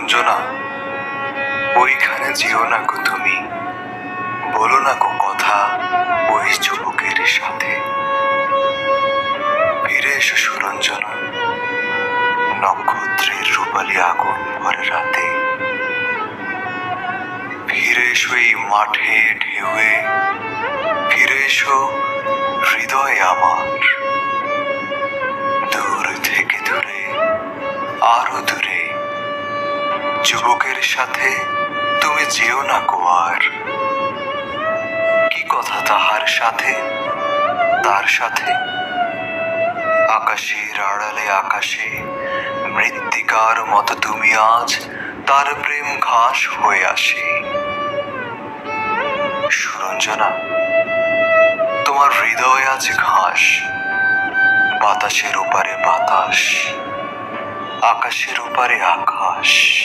সুরঞ্জনা ওইখানে যেও না গো তুমি। বলো না গো কথা ওই যুবকের সাথে। ফিরে এসো সুরঞ্জনা, নক্ষত্রের রূপালী আগুন ভরে রাতে। ফিরে এসো এই মাঠে ঢেউয়ে, ফিরে এসো হৃদয়ে আমার। যুবকের সাথে তুমি যেও না গোয়ার কি কথা তাহার সাথে? তার সাথে? আকাশের আড়ালে আকাশে মৃত্তিকার মতো তুমি আজ তার প্রেম ঘাস হয়ে আসে। সুরঞ্জনা, তোমার হৃদয় আজ ঘাস। বাতাসের ওপারে বাতাস, আকাশের ওপারে আকাশ।